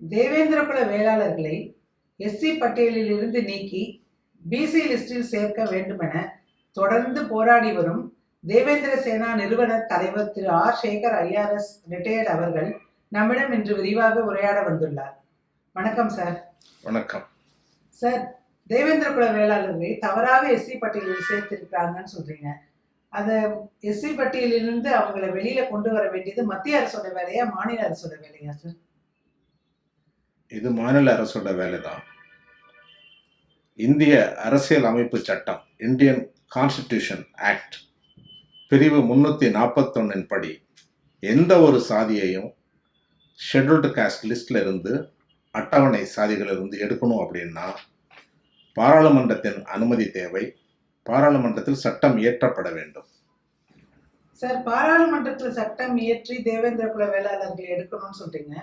தேவேந்திர குல வேளாளர்களை எஸ்சி பட்டியலில் இருந்து நீக்கி பிசி லிஸ்டில் சேர்க்க வேண்டுமென தொடர்ந்து போராடி வரும் தேவேந்திர சேனா நிறுவன தலைவர் Thiru R Sekar IRS retired அவர்கள் நம்மிடம் இன்று விரிவாக உரையாட வந்துள்ளார். வணக்கம் சார் வணக்கம். சார் தேவேந்திர குல வேளாளர்களை தவறாக எஸ்சி பட்டியலில் சேர்த்திருக்காங்கன்னு சொல்றீங்க. அதை எஸ்சி பட்டியலிலிருந்து அவங்கள வெளியில கொண்டு வர வேண்டியது மத்திய அரசோட வேலையா மாநில அரசோட வேலையா சார் இது மாநில அரசோட வேலை தான் இந்திய அரசியல் அமைப்பு சட்டம் இந்தியன் கான்ஸ்டிடியூஷன் ஆக்ட் பிரிவு முன்னூற்றி நாற்பத்தொன்னின் படி எந்த ஒரு சாதியையும் ஷெட்யூல்டு காஸ்ட் லிஸ்டில் இருந்து அட்டவணை சாதிகளிலிருந்து எடுக்கணும் அப்படின்னா பாராளுமன்றத்தின் அனுமதி தேவை. பாராளுமன்றத்தில் சட்டம் இயற்றப்பட வேண்டும். சார் பாராளுமன்றத்தில் சட்டம் இயற்றி தேவேந்திர குல வேளாளர்கள் எடுக்கணும்னு சொல்றீங்க.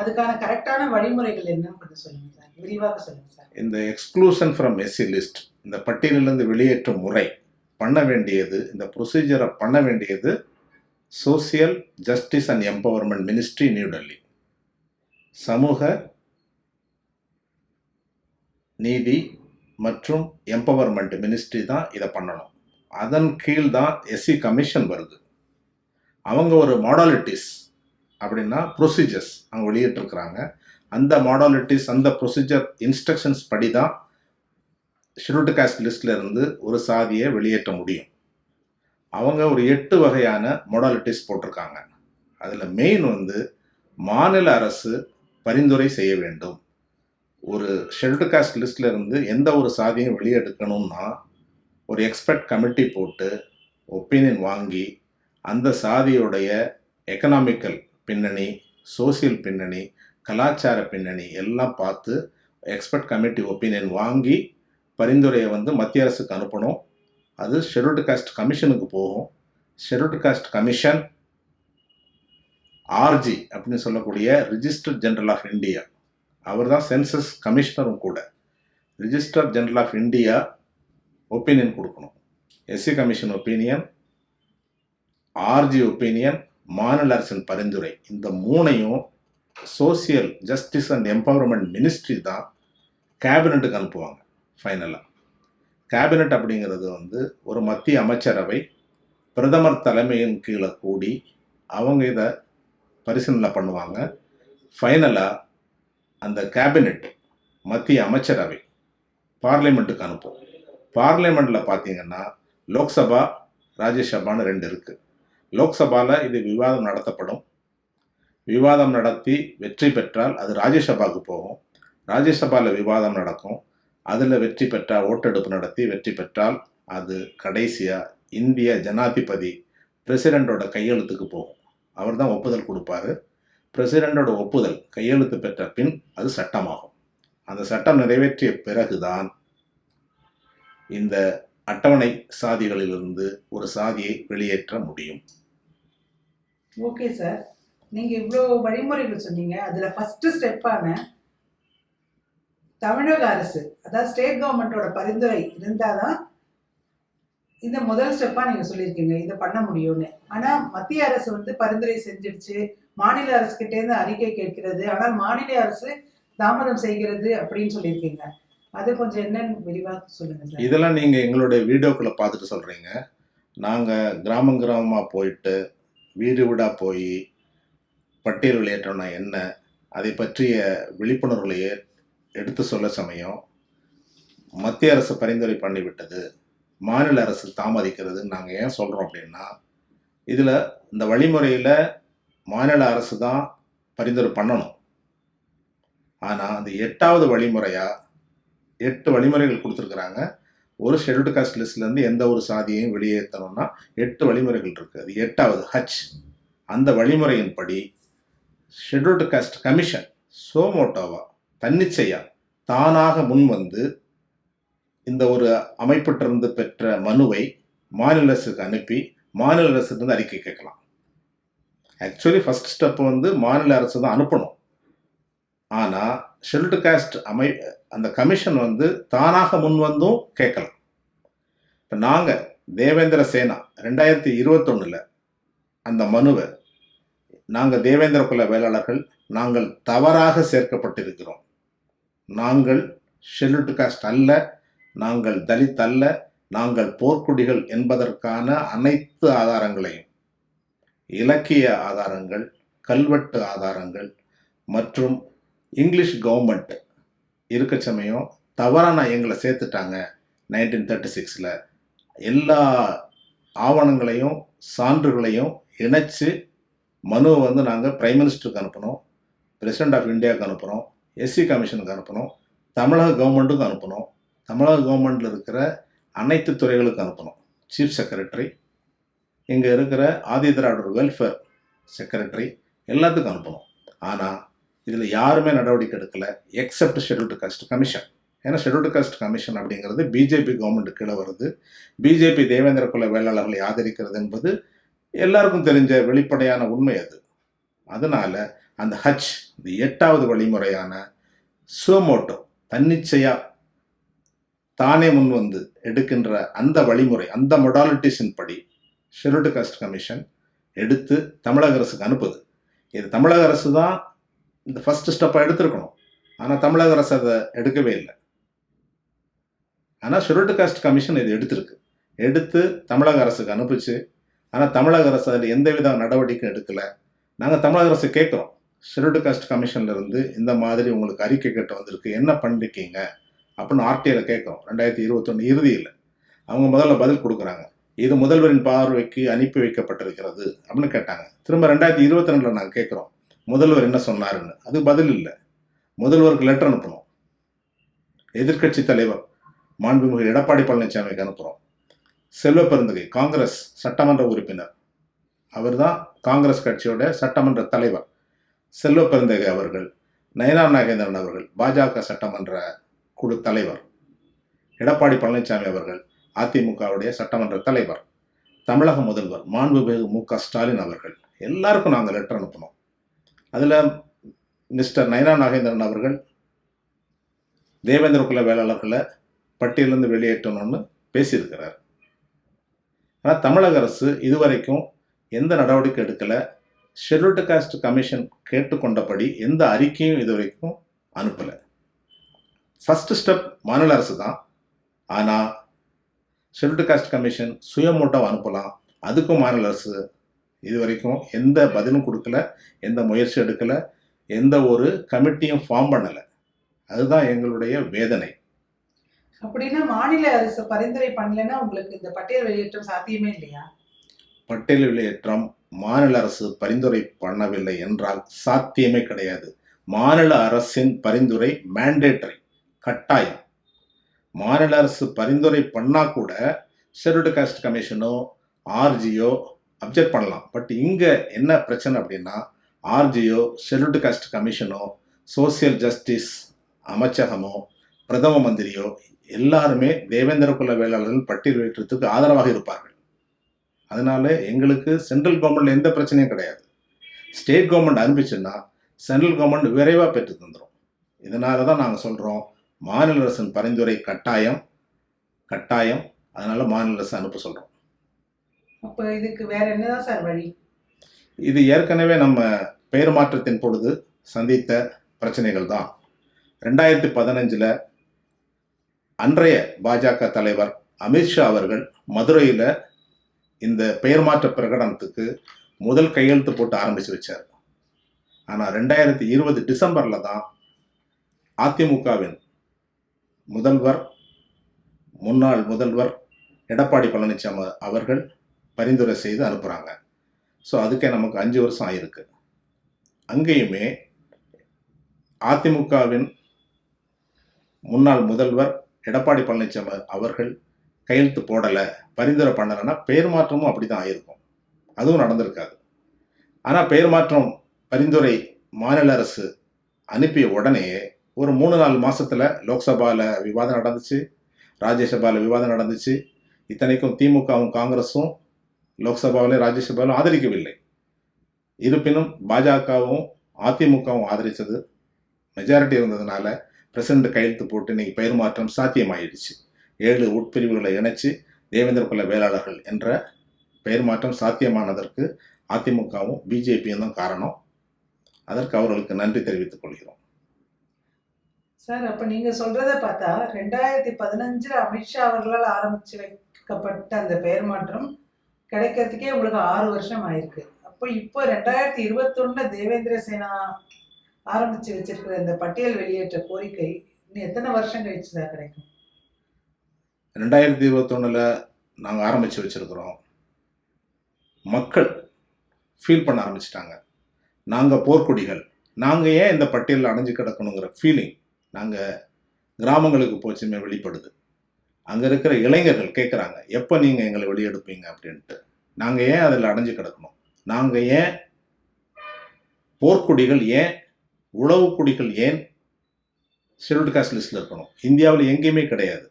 அதுக்கான கரெக்டான வழிமுறைகள் என்னன்னு கொஞ்சம் சொல்லுங்க சார். விரிவாக சொல்லுங்க சார். இந்த எக்ஸ்க்ளூஷன் ஃப்ரம் எஸ்சி லிஸ்ட் இந்த பட்டியலிலிருந்து வெளியேற்றும் முறை பண்ண வேண்டியது இந்த ப்ரொசீஜரை பண்ண வேண்டியது social justice and empowerment ministry New Delhi சமூக நீதி மற்றும் எம்பவர்மெண்ட் மினிஸ்ட்ரி தான் இதை பண்ணணும். அதன் கீழ் தான் எஸ்சி கமிஷன் வருது. அவங்க ஒரு மாடாலிட்டிஸ் அப்படின்னா ப்ரொசீஜர்ஸ் அவங்க வெளியிட்டிருக்கிறாங்க. அந்த மாடாலிட்டிஸ் அந்த ப்ரொசீஜர் இன்ஸ்ட்ரக்ஷன்ஸ் படி தான் ஷெட்யூல்டு காஸ்ட் லிஸ்ட்ல இருந்து ஒரு சாதியை வெளியேற்ற முடியும். அவங்க ஒரு எட்டு வகையான மாடாலிட்டிஸ் போட்டிருக்காங்க. அதில் மெயின் வந்து மாநில அரசு பரிந்துரை செய்ய வேண்டும். ஒரு ஷெட்யூல்டு காஸ்ட் லிஸ்ட்ல இருந்து எந்த ஒரு சாதியும் வெளியெடுக்கணும்னா ஒரு எக்ஸ்பர்ட் கமிட்டி போட்டு ஒப்பீனியன் வாங்கி அந்த சாதியுடைய எக்கனாமிக்கல் பின்னணி சோசியல் பின்னணி கலாச்சார பின்னணி எல்லாம் பார்த்து எக்ஸ்பர்ட் கமிட்டி ஒப்பீனியன் வாங்கி பரிந்துரையை வந்து மத்திய அரசுக்கு அனுப்பணும். அது ஷெட்யூல்டு காஸ்ட் கமிஷனுக்கு போகும். ஷெட்யூல்டு காஸ்ட் கமிஷன் ஆர்ஜி அப்படின்னு சொல்லக்கூடிய ரிஜிஸ்டர் ஜென்ரல் ஆஃப் இந்தியா அவர் தான் சென்சஸ் கமிஷனரும் கூட. Registrar general of India opinion கொடுக்கணும். SC commission opinion RG opinion மாநில அரசின் பரிந்துரை. இந்த மூணையும் social justice and empowerment ministry தான் கேபினெட்டுக்கு அனுப்புவாங்க ஃபைனலாக கேபினெட் அப்படிங்கிறது வந்து ஒரு மத்திய அமைச்சரவை பிரதமர் தலைமையின் கீழே கூடி அவங்க இதை பரிசீலனை பண்ணுவாங்க. ஃபைனலாக அந்த கேபினெட் மத்திய அமைச்சரவை பார்லிமெண்ட்டுக்கு அனுப்பும். பார்லிமெண்ட்டில் பார்த்தீங்கன்னா லோக்சபா ராஜ்யசபான்னு ரெண்டு இருக்குது லோக்சபாவில் இது விவாதம் நடத்தப்படும். விவாதம் நடத்தி வெற்றி பெற்றால் அது ராஜ்யசபாவுக்கு போகும். ராஜ்யசபாவில் விவாதம் நடக்கும். அதில் வெற்றி பெற்றால் ஓட்டெடுப்பு நடத்தி வெற்றி பெற்றால் அது கடைசியாக இந்திய ஜனாதிபதி பிரசிடெண்டோட கையெழுத்துக்கு போகும். அவர் தான் ஒப்புதல் கொடுப்பாரு. பிரசிடெண்டோட ஒப்புதல் கையெழுத்து பெற்ற பின் அது சட்டமாகும். அந்த சட்டம் நிறைவேற்றிய பிறகுதான் இந்த அட்டவணை சாதிகளிலிருந்து ஒரு சாதியை வெளியேற்ற முடியும். ஓகே சார் நீங்க இவ்வளோ வழிமுறைகள் சொன்னீங்க. அதுல ஃபர்ஸ்ட் ஸ்டெப்பான தமிழக அரசு அதாவது ஸ்டேட் கவர்மெண்ட்டோட பரிந்துரை இருந்தாதான் இந்த முதல் ஸ்டெப்பா நீங்க சொல்லியிருக்கீங்க. இதை பண்ண முடியும்னு. ஆனா மத்திய அரசு வந்து பரிந்துரை செஞ்சிடுச்சு மாநில அரசு கிட்டேருந்து அறிக்கை கேட்கிறது. ஆனால் மாநில அரசு தாமதம் செய்கிறது அப்படின்னு சொல்லியிருக்கீங்க. அது கொஞ்சம் என்னன்னு விரிவாக சொல்லுங்க இதெல்லாம் நீங்கள் எங்களுடைய வீடியோக்குள்ள பார்த்துட்டு சொல்கிறீங்க நாங்கள் கிராமம் கிராமமாக போயிட்டு வீடு வீடாக போய் பட்டியல் விளையாட்டோம்னா என்ன? அதை பற்றிய விழிப்புணர்வுகளை எடுத்து சொல்ல சமயம். மத்திய அரசு பரிந்துரை பண்ணிவிட்டது. மாநில அரசு தாமதிக்கிறதுன்னு நாங்கள் ஏன் சொல்கிறோம் அப்படின்னா இதில் இந்த வழிமுறையில் மாநில அரசு தான் பரிந்துரை பண்ணணும். ஆனால் அந்த எட்டாவது வழிமுறையாக எட்டு வழிமுறைகள் கொடுத்துருக்குறாங்க. ஒரு ஷெட்யூல்டு காஸ்ட் லிஸ்ட்லேருந்து எந்த ஒரு சாதியையும் வெளியேற்றணும்னா எட்டு வழிமுறைகள் இருக்குது அது எட்டாவது ஹச் அந்த வழிமுறையின்படி ஷெட்யூல்டு காஸ்ட் கமிஷன் சோமோட்டோவா தன்னிச்சையா தானாக முன் வந்து இந்த ஒரு அமைப்பிட்டிருந்து பெற்ற மனுவை மாநில அரசுக்கு அனுப்பி மாநில அரசுலேருந்து அறிக்கை கேட்கலாம். ஆக்சுவலி ஃபஸ்ட் ஸ்டெப் வந்து மாநில அரசு தான் அனுப்பணும். ஆனால் ஷெல்டு காஸ்ட் அமை அந்த கமிஷன் வந்து தானாக முன் வந்தும் கேட்கலாம். இப்போ நாங்கள் தேவேந்திர சேனா ரெண்டாயிரத்தி இருபத்தொன்னில் அந்த மனுவை நாங்கள் தேவேந்திர குல வேளாளர்கள் நாங்கள் தவறாக சேர்க்கப்பட்டிருக்கிறோம். நாங்கள் ஷெல்டு காஸ்ட் அல்ல நாங்கள் தலித் அல்ல நாங்கள் போர்க்குடிகள் என்பதற்கான அனைத்து ஆதாரங்களையும் இலக்கிய ஆதாரங்கள் கல்வெட்டு ஆதாரங்கள் மற்றும் இங்கிலீஷ் கவர்மெண்ட் இருக்க சமயம் தவறான எங்களை சேர்த்துட்டாங்க நைன்டீன் தேர்ட்டி சிக்ஸில் எல்லா ஆவணங்களையும் சான்றுகளையும் இணைச்சு மனுவை வந்து நாங்கள் பிரைம் மினிஸ்டருக்கு அனுப்பினோம் பிரசிடென்ட் ஆஃப் இந்தியாவுக்கு அனுப்புகிறோம் எஸ்சி கமிஷனுக்கு அனுப்பணும் தமிழக கவர்மெண்ட்டுக்கு அனுப்பணும் தமிழக கவர்மெண்ட்டில் இருக்கிற அனைத்து துறைகளுக்கும் அனுப்பணும் சீஃப் செக்ரட்டரி இங்கே இருக்கிற ஆதி திராவிடர் வெல்ஃபேர் செக்ரட்டரி எல்லாத்துக்கும் அனுப்பணும் ஆனால் இதில் யாருமே நடவடிக்கை எடுக்கலை எக்ஸப்ட் ஷெடியூல்டு காஸ்ட் கமிஷன் ஏன்னா ஷெடியூல்டு காஸ்ட் கமிஷன் அப்படிங்கிறது பிஜேபி கவர்மெண்ட் கீழே வருது. பிஜேபி தேவேந்திர குல வேளாளர்களை ஆதரிக்கிறது என்பது எல்லாருக்கும் தெரிஞ்ச வெளிப்படையான உண்மை அது. அதனால் அந்த ஹஜ் இந்த எட்டாவது வழிமுறையான சுவமோட்டோ தன்னிச்சையாக தானே முன் வந்து எடுக்கின்ற அந்த வழிமுறை அந்த மொடாலிட்டிஸின் படி ஷெடியூல்டு காஸ்ட் கமிஷன் எடுத்து தமிழக அரசுக்கு அனுப்புது. இது தமிழக அரசு தான் இந்த ஃபஸ்ட் ஸ்டெப்பை எடுத்திருக்கணும். ஆனால் தமிழக அரசு அதை எடுக்கவே இல்லை. ஆனால் ஷெட்யூல்டு காஸ்ட் கமிஷன் இது எடுத்திருக்கு. எடுத்து தமிழக அரசுக்கு அனுப்பிச்சு ஆனால் தமிழக அரசு அதில் எந்தவித நடவடிக்கையும் எடுக்கலை. நாங்கள் தமிழக அரசு கேட்குறோம். ஷெட்யூல்டு காஸ்ட் கமிஷன்லேருந்து இந்த மாதிரி உங்களுக்கு அறிக்கை கேட்டு வந்திருக்கு என்ன பண்ணிருக்கீங்க? அப்படின்னு ஆர்டிஐயில் கேட்குறோம். ரெண்டாயிரத்தி இருபத்தொன்று இறுதியில். அவங்க முதல்ல பதில் கொடுக்குறாங்க. இது முதல்வரின் பார்வைக்கு அனுப்பி வைக்கப்பட்டிருக்கிறது அப்படின்னு கேட்டாங்க. திரும்ப ரெண்டாயிரத்தி இருபத்தி ரெண்டில் நாங்கள் கேட்குறோம். முதல்வர் என்ன சொன்னாருன்னு. அது பதில் இல்லை. முதல்வருக்கு லெட்டர் அனுப்பணும். எதிர்க்கட்சி தலைவர் மாண்புமிகு எடப்பாடி பழனிசாமிக்கு அனுப்புகிறோம் செல்வ பெருந்தகை காங்கிரஸ் சட்டமன்ற உறுப்பினர். அவர் தான் காங்கிரஸ் கட்சியோட சட்டமன்ற தலைவர். செல்வ பெருந்தகை அவர்கள் நயனா நாகேந்திரன் அவர்கள் பாஜக சட்டமன்ற குழு தலைவர். எடப்பாடி பழனிசாமி அவர்கள் அதிமுகவுடைய சட்டமன்ற தலைவர். தமிழக முதல்வர் மாண்புமிகு மு க ஸ்டாலின் அவர்கள். எல்லாருக்கும் நாங்கள் லெட்டர் அனுப்பினோம் அதில் மிஸ்டர் நயனா நாகேந்திரன் அவர்கள் தேவேந்திர குல வேளாளர்களை பட்டியலிருந்து வெளியேற்றணும்னு பேசியிருக்கிறார். ஆனால் தமிழக அரசு இதுவரைக்கும் எந்த நடவடிக்கை எடுக்கலை. ஷெட்யூல்டு காஸ்ட் கமிஷன் கேட்டுக்கொண்டபடி எந்த அறிக்கையும் இதுவரைக்கும் அனுப்பலை. ஃபஸ்ட்டு ஸ்டெப் மாநில அரசு தான். ஆனால் ஷெட்யூல்டு காஸ்ட் கமிஷன் சுயமூட்டம் அனுப்பலாம். அதுக்கும் மாநில அரசு இதுவரைக்கும் எந்த பதிலும் கொடுக்கல எந்த முயற்சி எடுக்கலை எந்த ஒரு கமிட்டியும் ஃபார்ம் பண்ணலை. அதுதான் எங்களுடைய வேதனை. அப்படின்னா மாநில அரசு பரிந்துரை பண்ணலைன்னா உங்களுக்கு இந்த பட்டியல் வெளியேற்றம் சாத்தியமே இல்லையா? பட்டியல் வெளியேற்றம் மாநில அரசு பரிந்துரை பண்ணவில்லை என்றால் சாத்தியமே கிடையாது. மாநில அரசின் பரிந்துரை மேண்டேட்டரி கட்டாயம். மாநில அரசு பரிந்துரை பண்ணா கூட ஷெட்யூல்டு காஸ்ட் கமிஷனோ ஆர்ஜியோ அப்ஜெக்ட் பண்ணலாம். பட் இங்கே என்ன பிரச்சனை அப்படின்னா ஆர்ஜியோ ஷெட்யூல்டு காஸ்ட் கமிஷனோ சோசியல் ஜஸ்டிஸ் அமைச்சகமோ பிரதம மந்திரியோ எல்லாருமே தேவேந்திர குல வேளாளர்கள் பட்டியல் ஆதரவாக இருப்பார்கள். அதனால எங்களுக்கு சென்ட்ரல் கவர்மெண்ட்ல எந்த பிரச்சனையும் கிடையாது. ஸ்டேட் கவர்மெண்ட் அனுப்பிச்சுன்னா சென்ட்ரல் கவர்மெண்ட் விரைவாக பெற்று தந்துடும் இதனால தான் நாங்கள் சொல்கிறோம் மாநில அரசின் பரிந்துரை கட்டாயம் கட்டாயம். அதனால் மாநில அரசு அனுப்ப சொல்கிறோம் அப்போ இதுக்கு வேற என்னதான் சார் வழி? இது ஏற்கனவே நம்ம பெயர் மாற்றத்தின் பொழுது சந்தித்த பிரச்சனைகள் தான். ரெண்டாயிரத்தி பதினஞ்சில் அன்றைய பாஜக தலைவர் அமித்ஷா அவர்கள் மதுரையில் இந்த பெயர் மாற்ற பிரகடனத்துக்கு முதல் கையெழுத்து போட்டு ஆரம்பித்து வச்சார். ஆனால் ரெண்டாயிரத்தி இருபது டிசம்பரில் தான் அதிமுகவின் முதல்வர் முன்னாள் முதல்வர் எடப்பாடி பழனிசாமி அவர்கள் பரிந்துரை செய்து அனுப்புகிறாங்க ஸோ அதுக்கே நமக்கு அஞ்சு வருஷம் ஆயிருக்கு. அங்கேயுமே அதிமுகவின் முன்னாள் முதல்வர் எடப்பாடி பழனிசாமி அவர்கள் கையெழுத்து போடலை பரிந்துரை பண்ணலைன்னா பெயர் மாற்றமும் அப்படி தான் ஆயிருக்கும். அதுவும் நடந்திருக்காது. ஆனால் பெயர் மாற்றம் பரிந்துரை மாநில அரசு அனுப்பிய உடனே ஒரு மூணு நாலு மாதத்தில் லோக்சபாவில் விவாதம் நடந்துச்சு ராஜ்யசபாவில் விவாதம் நடந்துச்சு. இத்தனைக்கும் திமுகவும் காங்கிரஸும் லோக்சபாவிலும் ராஜ்யசபாவிலும் ஆதரிக்கவில்லை. இருப்பினும் பாஜகவும் அதிமுகவும் ஆதரித்தது. மெஜாரிட்டி இருந்ததுனால பிரசிடண்ட் கையெழுத்து போட்டு இன்னைக்கு பெயர் மாற்றம் சாத்தியமாயிடுச்சு. ஏழு உட்பிரிவுகளை இணைச்சு தேவேந்திர குல வேளாளர்கள் என்ற பெயர் மாற்றம் சாத்தியமானதற்கு அதிமுகவும் பிஜேபியும் தான் காரணம். அதற்கு அவர்களுக்கு நன்றி தெரிவித்துக் கொள்கிறோம். சார் அப்ப நீங்க சொல்றத பார்த்தா ரெண்டாயிரத்தி பதினஞ்சுல அமித்ஷா அவர்களால் ஆரம்பிச்சு வைக்கப்பட்ட அந்த பெயர் மாற்றம் கிடைக்கிறதுக்கே உங்களுக்கு ஆறு வருஷம் ஆயிருக்கு. அப்போ இப்போ ரெண்டாயிரத்தி இருபத்தொன்னு தேவேந்திர சேனா ஆரம்பிச்சு வச்சிருக்கிற இந்த பட்டியல் வெளியேற்ற கோரிக்கை இன்னும் எத்தனை வருஷம் கழிச்சு தான் கிடைக்கும்? ரெண்டாயிரத்தி இருபத்தொன்னில் நாங்கள் ஆரம்பித்து வச்சுருக்கிறோம். மக்கள் ஃபீல் பண்ண ஆரம்பிச்சிட்டாங்க. நாங்கள் போர்க்குடிகள். நாங்கள் ஏன் இந்த பட்டியலில் அடைஞ்சு கிடக்கணுங்கிற ஃபீலிங் நாங்கள் கிராமங்களுக்கு போச்சுமே வெளிப்படுது. அங்கே இருக்கிற இளைஞர்கள் கேட்குறாங்க எப்போ நீங்கள் எங்களை வெளியெடுப்பீங்க? அப்படின்ட்டு. நாங்கள் ஏன் அதில் அடைஞ்சு கிடக்கணும்? நாங்கள் ஏன் போர்க்குடிகள் ஏன் உழவு குடிகள் ஏன் ஷெட்யூல்டு காஸ்ட் லிஸ்ட்டில் இருக்கணும்? இந்தியாவில் எங்கேயுமே கிடையாது.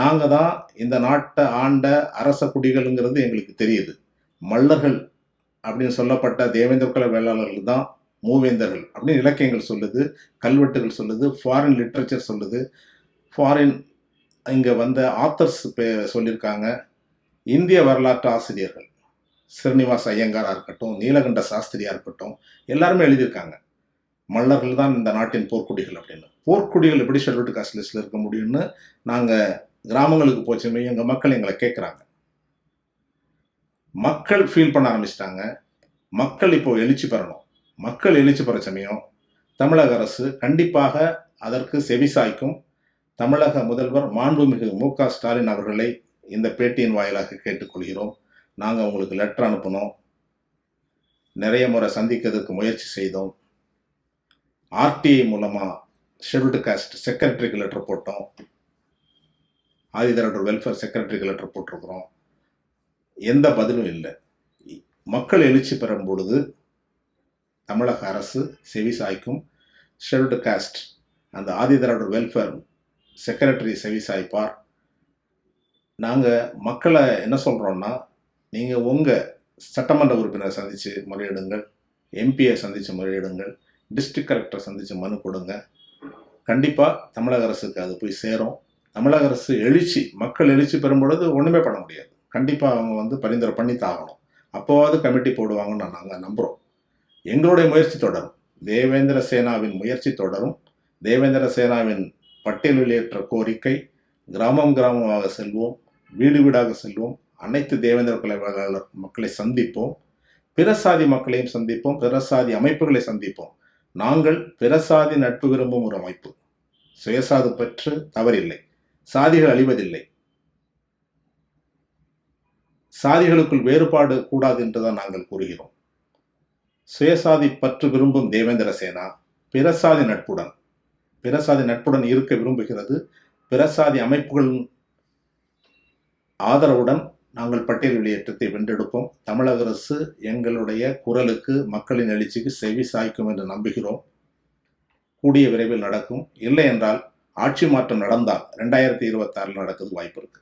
நாங்கள் தான் இந்த நாட்டை ஆண்ட அரச குடிகள்ங்கிறது எங்களுக்கு தெரியுது. மல்லர்கள் அப்படின்னு சொல்லப்பட்ட தேவேந்திர குல வேளாளர்கள் தான் மூவேந்தர்கள் அப்படின்னு இலக்கியங்கள் சொல்லுது கல்வெட்டுகள் சொல்லுது ஃபாரின் லிட்ரேச்சர் சொல்லுது ஃபாரின் இங்கே வந்த ஆத்தர்ஸ் பே சொல்லியிருக்காங்க இந்திய வரலாற்று ஆசிரியர்கள். ஸ்ரீனிவாஸ் ஐயங்காராக இருக்கட்டும் நீலகண்ட சாஸ்திரியாக இருக்கட்டும் எல்லாருமே எழுதியிருக்காங்க. மல்லர்கள் தான் இந்த நாட்டின் போர்க்குடிகள் அப்படின்னு. போர்க்குடிகள் எப்படி ஷெட்யூல்டு காஸ்ட் லிஸ்ட்டில் இருக்க முடியும்னு நாங்கள் கிராமங்களுக்கு போச்சுமே எங்கள் மக்கள் எங்களை கேட்குறாங்க மக்கள் ஃபீல் பண்ண ஆரம்பிச்சிட்டாங்க. மக்கள் இப்போ எழுச்சி பெறணும். மக்கள் எழுச்சி பெற சமயம் தமிழக அரசு கண்டிப்பாக அதற்கு செவிசாய்க்கும் தமிழக முதல்வர் மாண்புமிகு மு க ஸ்டாலின் அவர்களை இந்த பேட்டியின் வாயிலாக கேட்டுக்கொள்கிறோம். நாங்கள் உங்களுக்கு லெட்டர் அனுப்பினோம். நிறைய முறை சந்திக்கிறதுக்கு முயற்சி செய்தோம். ஆர்டிஐ மூலமாக ஷெட்யூல்டு காஸ்ட் செக்ரட்டரிக்கு லெட்டர் போட்டோம். ஆதிதரோட வெல்ஃபேர் செக்ரட்டரிக்கு லெட்டர் போட்டிருக்கிறோம். எந்த பதிலும் இல்லை. மக்கள் எழுச்சி பெறும் பொழுது தமிழக அரசு செவி சாய்க்கும். ஷெட்யூல்டு காஸ்ட் அந்த ஆதிதரோட வெல்ஃபேர் செக்ரட்டரி செவி சாய்ப்பார். நாங்கள் மக்களை என்ன சொல்கிறோன்னா நீங்கள் உங்கள் சட்டமன்ற உறுப்பினரை சந்தித்து முறையிடுங்கள் எம்பியை சந்தித்து முறையிடுங்கள் டிஸ்ட்ரிக்ட் கலெக்டரை சந்தித்து மனு கொடுங்க. கண்டிப்பாக தமிழக அரசுக்கு அது போய் சேரும். தமிழக அரசு எழுச்சி மக்கள் எழுச்சி பெறும்பொழுது ஒன்றுமே பண்ண முடியாது. கண்டிப்பாக அவங்க வந்து பரிந்துரை பண்ணி தாகணும். அப்போவாவது கமிட்டி போடுவாங்கன்னு நாங்கள் நம்புகிறோம் எங்களுடைய முயற்சி தொடரும். தேவேந்திர சேனாவின் முயற்சி தொடரும். தேவேந்திர சேனாவின் பட்டியலிலேற்ற கோரிக்கை கிராமம் கிராமமாக செல்வோம் வீடு வீடாக செல்வோம் அனைத்து தேவேந்திர கலைவாளர் மக்களை சந்திப்போம் பிற சாதி மக்களையும் சந்திப்போம் பிற சாதி அமைப்புகளை சந்திப்போம். நாங்கள் பிற சாதி நட்பு விரும்பும் ஒரு அமைப்பு. சுயசாது பற்று தவறில்லை. சாதிகள் அழிவதில்லை. சாதிகளுக்குள் வேறுபாடு கூடாது என்றுதான் நாங்கள் கூறுகிறோம். சுயசாதி பற்று விரும்பும் தேவேந்திர சேனா பிறசாதி நட்புடன் பிறசாதி நட்புடன் இருக்க விரும்புகிறது. பிறசாதி அமைப்புகளின் ஆதரவுடன் நாங்கள் பட்டியல் வெளியேற்றத்தை வென்றெடுப்போம். தமிழக அரசு எங்களுடைய குரலுக்கு மக்களின் எழுச்சிக்கு செவி சாய்க்கும் என்று நம்புகிறோம். கூடிய விரைவில் நடக்கும். இல்லை என்றால் ஆட்சி மாற்றம் நடந்தால் ரெண்டாயிரத்தி இருபத்தாறில் நடக்கிறது வாய்ப்பு இருக்கு.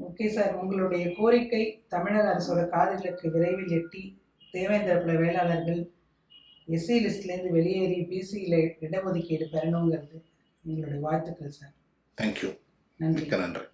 Okay sir. உங்களுடைய கோரிக்கை தமிழக அரசோட காதுகளுக்கு விரைவில் எட்டி தேவேந்திர குல வேளாளர்கள் எஸ்சி லிஸ்ட்லேருந்து வெளியேறி பிசியில் இடஒதுக்கீடு பெறணுங்கிறது எங்களுடைய வாழ்த்துக்கள் சார் தேங்க்யூ நன்றி. நன்றி.